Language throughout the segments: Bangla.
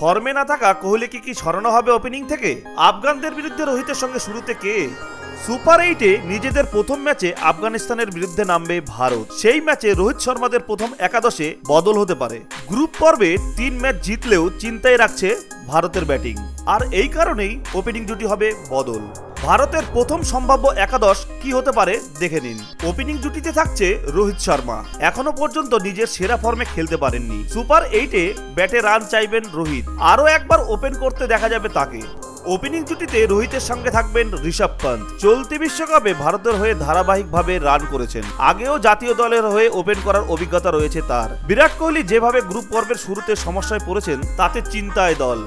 ফর্মে না থাকা কোহলিকে কি সরানো হবে ওপেনিং থেকে? আফগানদের বিরুদ্ধে রোহিতের সঙ্গে শুরুতে কে? সুপার এইটে নিজেদের প্রথম ম্যাচে আফগানিস্তানের বিরুদ্ধে নামবে ভারত। সেই ম্যাচে রোহিত শর্মাদের প্রথম একাদশে বদল হতে পারে। গ্রুপ পর্বে তিন ম্যাচ জিতলেও চিন্তায় রাখছে ভারতের ব্যাটিং। আর এই কারণেই ওপেনিং জুটি হবে বদল। ভারতের প্রথম সম্ভাব্য একাদশ কি হতে পারে দেখে নিন। ওপেনিং জুটিতে থাকছে রোহিত শর্মা। এখনও পর্যন্ত নিজের সেরা ফর্মে খেলতে পারেননি। সুপার এইটে ব্যাটে রান চাইবেন রোহিত। আরও একবার ওপেন করতে দেখা যাবে তাকে। ওপেনিং জুটিতে রোহিতের সঙ্গে থাকবেন ঋষভ পান্ত চলতি বিশ্বকাপে ভারতের হয়ে ধারাবাহিকভাবে রান করেছেন। আগেও জাতীয় দলের হয়ে ওপেন করার অভিজ্ঞতা রয়েছে তার। বিরাট কোহলি যেভাবে গ্রুপ পর্বের শুরুতে সমস্যায় পড়েছেন, তাতে চিন্তায় দল।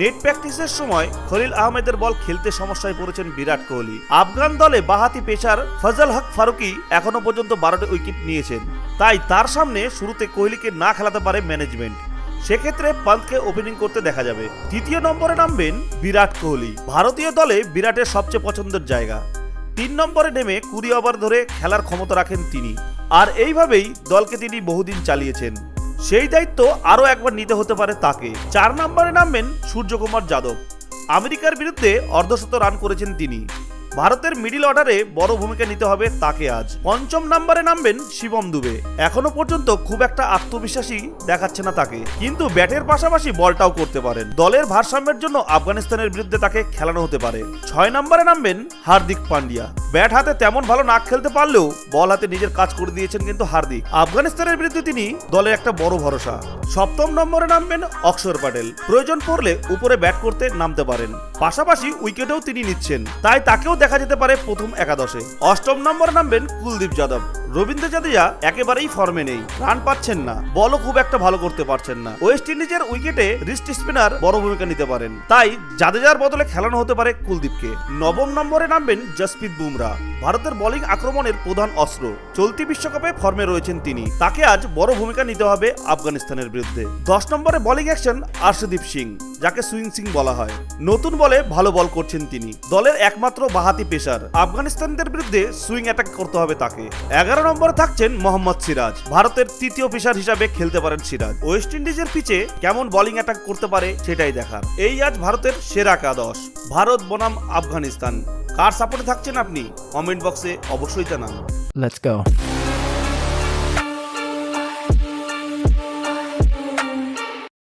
নেট প্র্যাকটিসের সময় খলিল আহমেদের বল খেলতে সমস্যায় পড়েছেন বিরাট কোহলি। আফগান দলে বাহাতি পেশার ফজল হক ফারুকি এখনও পর্যন্ত বারোটি উইকেট নিয়েছেন। তাই তার সামনে শুরুতে কোহলিকে না খেলাতে পারে ম্যানেজমেন্ট। সেক্ষেত্রে পান্তকে ওপেনিং করতে দেখা যাবে। তৃতীয় নম্বরে নামবেন বিরাট কোহলি। ভারতীয় দলে বিরাটের সবচেয়ে পছন্দের জায়গা। তিন নম্বরে নেমে কুড়ি ওভার ধরে খেলার ক্ষমতা রাখেন তিনি। আর এইভাবেই দলকে তিনি বহুদিন চালিয়েছেন। সেই দায়িত্ব আরও একবার নিতে হতে পারে তাকে। চার নম্বরে নামবেন সূর্যকুমার যাদব। আমেরিকার বিরুদ্ধে অর্ধশত রান করেছেন তিনি। ভারতের মিডিল অর্ডারে বড় ভূমিকা নিতে হবে তাকে আজ। পঞ্চম নম্বরে নামবেন শিবম দুবে। এখনও পর্যন্ত খুব একটা আত্মবিশ্বাসী দেখাচ্ছে না তাকে। কিন্তু ব্যাটের পাশাপাশি বলটাও করতে পারেন। দলের ভারসাম্যের জন্য আফগানিস্তানের বিরুদ্ধে তাকে খেলানো হতে পারে। ছয় নম্বরে নামবেন হার্দিক পান্ডিয়া। ব্যাট হাতে তেমন ভালো না খেলতে পারলেও বল হাতে নিজের কাজ করে দিয়েছেন কিন্তু হার্দিক। আফগানিস্তানের বিরুদ্ধে তিনি দলের একটা বড় ভরসা। সপ্তম নম্বরে নামবেন অক্ষর প্যাটেল। প্রয়োজন পড়লে উপরে ব্যাট করতে নামতে পারেন। পাশাপাশি উইকেটেও তিনি নিচ্ছেন। তাই তাকেও দেখা যেতে পারে প্রথম একাদশে। অষ্টম নম্বরে নামবেন কুলদীপ যাদব। রবীন্দ্র জাদেজা একেবারেই ফর্মে নেই। রান পাচ্ছেন না। বলও খুব একটা ভালো করতে পারছেন না। ওয়েস্ট ইন্ডিজের উইকেটে রিস্ট স্পিনার বড় ভূমিকা নিতে পারেন। তাই জাদেজার বদলে খেলানো হতে পারে কুলদীপকে। নবম নম্বরে নামবেন জসপ্রীত বুমরা। ভারতের বোলিং আক্রমণের প্রধান অস্ত্র। চলতি বিশ্বকাপে ফর্মে রয়েছেন তিনি। তাকে আজ বড় ভূমিকা নিতে হবে আফগানিস্তানের বিরুদ্ধে। দশ নম্বরে বোলিং অ্যাকশন আর্শদীপ সিং, যাকে সুইং সিং বলা হয়। নতুন বলে ভালো বল করছেন তিনি। দলের একমাত্র বাহাতি পেসার। আফগানিস্তানদের বিরুদ্ধে সুইং অ্যাটাক করতে হবে তাকে। এগারো নম্বরে থাকছেন মোহাম্মদ সিরাজ। ভারতের তৃতীয় পেশার হিসাবে খেলতে পারেন সিরাজ। ওয়েস্ট ইন্ডিজের পিচে কেমন বোলিং অ্যাটাক করতে পারে সেটাই দেখার। এই আজ ভারতের সেরা একাদশ, ভারত বনাম আফগানিস্তান। কার সাপোর্টে থাকছেন আপনি? কমেন্ট বক্সে অবশ্যই জানান.